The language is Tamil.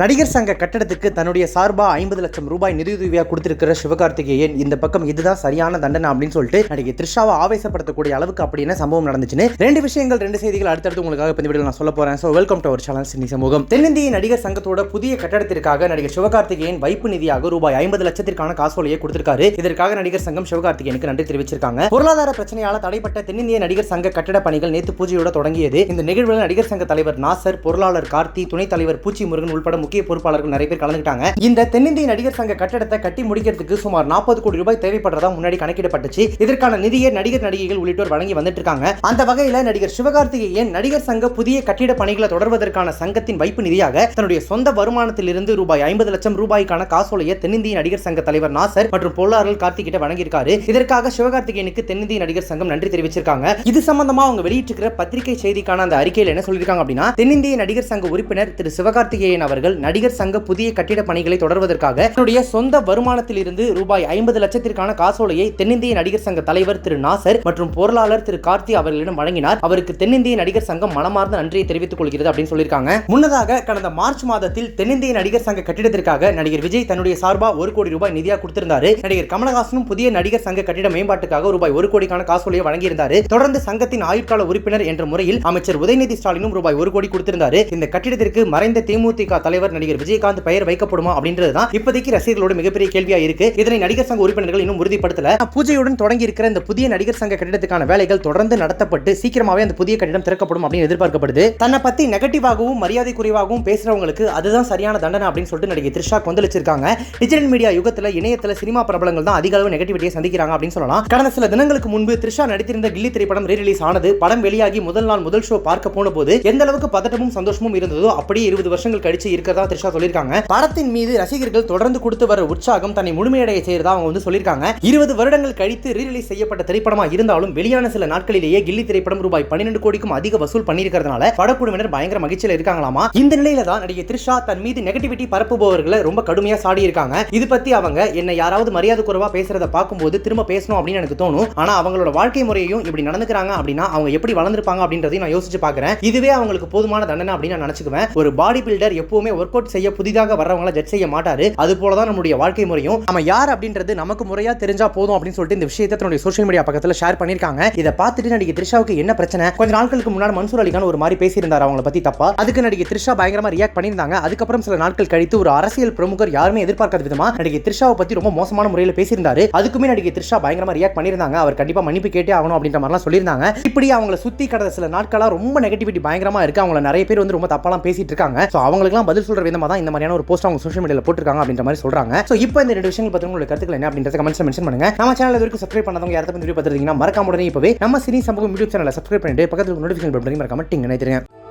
நடிகர் சங்க கட்டடத்துக்கு தன்னுடைய சார்பாக ஐம்பது லட்சம் ரூபாய் நிதியுதவியாக கொடுத்திருக்கிற சிவகார்த்திகேயன் இந்த பக்கம் இதுதான் சரியான தண்டனை அப்படின்னு சொல்லிட்டு நடிகை த்ரிஷாவை ஆவேசப்படுத்தக்கூடிய அளவுக்கு அப்படின்னு சம்பவம் நடந்துச்சுன்னு ரெண்டு விஷயங்கள் ரெண்டு செய்திகள் அடுத்தடுத்து உங்களுக்காக இந்த வீடியோ நான் சொல்ல போறேன். So welcome to our channel cine சமூகம் தென்னிந்திய நடிகர் சங்கத்தோட புதிய கட்டடத்திற்காக நடிகர் சிவகார்த்திகேயன் வைப்பு நிதியாக ரூபாய் ஐம்பது லட்சத்திற்கான காசோலையை கொடுத்திருக்காரு. இதற்காக நடிகர் சங்கம் சிவகார்த்திகேயனுக்கு நன்றி தெரிவிச்சிருக்காங்க. பொருளாதார பிரச்சனையால தடைப்பட்ட தென்னிந்திய நடிகர் சங்க கட்டட பணிகள் நேற்று பூஜையோட தொடங்கியது. இந்த நிகழ்வில் நடிகர் சங்க தலைவர் நாசர் பொருளாளர் கார்த்தி துணைத் தலைவர் பூச்சி முருகன் உள்பட முக்கிய பொறுப்பாளர்கள் நிறைய பேர் கலந்துட்டாங்க இந்த தென்னிந்திய நடிகர் சங்க கட்டடத்தை கட்டி முடிக்கிறதுக்கு சுமார் நாற்பது கோடி ரூபாய் தேவைப்படுறதா முன்னாடி கணக்கிடப்பட்டுச்சு. இதற்கான நிதியை நடிகர் நடிகைகள் உள்ளிட்டோர் வழங்கி வந்துட்டு இருக்காங்க அந்த வகையில நடிகர் சிவகார்த்திகேயன் நடிகர் சங்க புதிய கட்டிட பணிகளை தொடர்வதற்கான சங்கத்தின் வைப்பு நிதியாக தன்னுடைய சொந்த வருமானத்திலிருந்து ரூபாய் ஐம்பது லட்சம் ரூபாய்க்கான காசோலையை தென்னிந்திய நடிகர் சங்க தலைவர் நாசர் மற்றும் பொருளாளர் கார்த்திகிட்ட வழங்கியிருக்காரு. இதற்காக சிவகார்த்திகேயனுக்கு தென்னிந்திய நடிகர் சங்கம் நன்றி தெரிவிச்சிருக்காங்க. இது சம்பந்தமா அவங்க வெளியிட்டிருக்கிற பத்திரிகை செய்திக்கான அந்த அறிக்கையில் என்ன சொல்லியிருக்காங்க அப்படின்னா தென்னிந்திய நடிகர் சங்க உறுப்பினர் திரு சிவகார்த்திகேயன் அவர்கள் நடிகர் சங்க புதிய கட்டிட பணிகளை தொடர்வதற்காக தன்னுடைய சொந்த வருமானத்திலிருந்து ரூபாய் ஐம்பது லட்சத்திற்கான காசோலையை தென்னிந்திய நடிகர் சங்க தலைவர் திரு நாசர் மற்றும் பொருளாளர் திரு கார்த்தி அவர்களிடம் வழங்கினார். அவருக்கு தென்னிந்திய நடிகர் சங்கம் மனமார்ந்த நன்றியை தெரிவித்துக் கொள்கிறது அப்படின்னு சொல்லியிருக்காங்க. முன்னதாக கடந்த மார்ச் மாதத்தில் தென்னிந்திய நடிகர் சங்க கட்டிடத்திற்காக நடிகர் விஜய் தன்னுடைய சார்பா ஒரு கோடி ரூபாய் நிதியா கொடுத்திருந்தாரு. நடிகர் கமலஹாசனும் புதிய நடிகர் சங்க கட்டிட மேம்பாட்டுக்காக ரூபாய் ஒரு கோடிக்கான காசோலையை வழங்கியிருந்தாரு. தொடர்ந்து சங்கத்தின் ஆயுட்கால உறுப்பினர் என்ற முறையில் அமைச்சர் உதயநிதி ஸ்டாலினும் ரூபாய் ஒரு கோடி கொடுத்திருந்தாரு. இந்த கட்டிடத்திற்கு மறைந்த தேமுதிக தலைவர் தலைவர் நடிகர் விஜயகாந்த் பெயர் வைக்கப்படுமா அப்படின்றது தான் இப்போதைக்கு ரசிகர்களோட மிகப்பெரிய கேள்வியா இருக்கு. இதனை நடிகர் சங்க உறுப்பினர்கள் இன்னும் உறுதிப்படுத்தல. பூஜையுடன் தொடங்கி இருக்கிற இந்த புதிய நடிகர் சங்க கட்டிடத்துக்கான வேலைகள் தொடர்ந்து நடத்தப்பட்டு சீக்கிரமாவே அந்த புதிய கட்டிடம் திறக்கப்படும் அப்படின்னு எதிர்பார்க்கப்படுது. தன்னை பத்தி நெகட்டிவாகவும் மரியாதை குறைவாகவும் பேசுறவங்களுக்கு அதுதான் சரியான தண்டனை அப்படின்னு சொல்லிட்டு நடிகை த்ரிஷா கொந்தளிச்சிருக்காங்க. டிஜிட்டல் மீடியா யுகத்துல இணையத்துல சினிமா பிரபலங்கள் தான் அதிக அளவு நெகட்டிவிட்டியை சந்திக்கிறாங்க அப்படின்னு சொல்லலாம். கடந்த சில தினங்களுக்கு முன்பு த்ரிஷா நடித்திருந்த கில்லி திரைப்படம் ரீ ரிலீஸ் ஆனது. படம் வெளியாகி முதல் நாள் முதல் ஷோ பார்க்க போன போது எந்த அளவுக்கு பதட்டமும் சந்தோஷமும் இருந்ததோ அப்படியே இருபது வருஷங்கள் கழிச்சு இருக்கிற இருக்கிறதா த்ரிஷா சொல்லியிருக்காங்க. படத்தின் மீது ரசிகர்கள் தொடர்ந்து கொடுத்து வர உற்சாகம் தன்னை முழுமையடைய செய்யறதா அவங்க வந்து சொல்லியிருக்காங்க. இருபது வருடங்கள் கழித்து ரீரிலீஸ் செய்யப்பட்ட திரைப்படமா இருந்தாலும் வெளியான சில நாட்களிலேயே கில்லி திரைப்படம் ரூபாய் பன்னிரண்டு கோடிக்கும் அதிக வசூல் பண்ணியிருக்கிறதுனால படக்குழுவினர் பயங்கர மகிழ்ச்சியில் இருக்காங்களாமா? இந்த நிலையில தான் நடிகை த்ரிஷா தன் மீது நெகட்டிவிட்டி பரப்புபவர்களை ரொம்ப கடுமையா சாடி இருக்காங்க. இது பத்தி அவங்க என்ன யாராவது மரியாதை குறைவா பேசுறத பார்க்கும்போது திரும்ப பேசணும் அப்படின்னு எனக்கு தோணும். ஆனா அவங்களோட வாழ்க்கை முறையையும் இப்படி நடந்துக்கிறாங்க அப்படின்னா அவங்க எப்படி வளர்ந்துருப்பாங்க அப்படின்றதையும் நான் யோசிச்சு பார்க்கறேன். இதுவே அவங்களுக்கு போதுமான தண்டனை அப்படின்னு நான் நினைச்சுக்குவேன். ஒரு பாடி பில்டர் எப்பவுமே ஒர்க் அவுட் செய்ய புதிதாக வர்றவங்கள ஜட்ஜ் செய்ய மாட்டாரு. அது போல தான் நம்முடைய வாழ்க்கை முறையும். நம்ம யார் அப்படின்றது நமக்கு முறையா தெரிஞ்சா போதும் அப்படின்னு சொல்லிட்டு இந்த விஷயத்தை தன்னுடைய சோஷியல் மீடியா பக்கத்துல ஷேர் பண்ணிருக்காங்க இதை பார்த்துட்டு நடிகை த்ரிஷாவுக்கு என்ன பிரச்சனை? கொஞ்ச நாட்களுக்கு முன்னாடி மன்சூர் அலிகான் ஒரு மாதிரி பேசியிருந்தார் அவங்கள பத்தி தப்பா? அதுக்கு நடிகை த்ரிஷா பயங்கரமா ரியாக்ட் பண்ணியிருந்தாங்க. அதுக்கப்புறம் சில நாட்கள் கழித்து ஒரு அரசியல் பிரமுகர் யாருமே எதிர்பார்க்காத விதமா நடிகை த்ரிஷாவை பத்தி ரொம்ப மோசமான முறையில் பேசியிருந்தாரு. அதுக்குமே நடிகை த்ரிஷா பயங்கரமா ரியாக்ட் பண்ணியிருந்தாங்க. அவர் கண்டிப்பா மன்னிப்பு கேட்டே ஆகணும் அப்படின்ற மாதிரிலாம் சொல்லியிருந்தாங்க. இப்படி அவங்கள சுத்தி கடந்த சில நாட்களா ரொம்ப நெகட்டிவிட்டி பயங்கரமா இருக்கு. அவங்கள நிறைய பேர் வந்து ரொம்ப தப்பாலாம் பேசிட்டு இருக்காங்க. ஸோ அவங்களுக்குலாம் பதில் சொல்கிற விதமாக தான் இந்த மாதிரியான ஒரு போஸ்ட் அவங்க சோஷியல் மீடியாவில் போட்டிருக்காங்க அப்படின்ற மாதிரி சொல்றாங்க. ஸோ இப்போ இந்த ரெண்டு விஷயங்கள் பற்றி உங்களுக்கு கருத்துக்கள் என்ன அப்படின்றத கமெண்ட்ஸ் மென்ஷன் பண்ணுங்க. நம்ம சேனல் வரைக்கும் சப்ஸ்கிரைப் பண்ணாதவங்க யாராவது வீடியோ பார்த்துருந்தீங்கன்னா மறக்காம உடனே இப்போவே நம்ம சினி சமூகம் யூடியூப் சேனலை சப்ஸ்கிரைப் பண்ணிட்டு பக்கத்தில் நோட்டிஃபிகேஷன் பட்டன் மறக்காம டிங்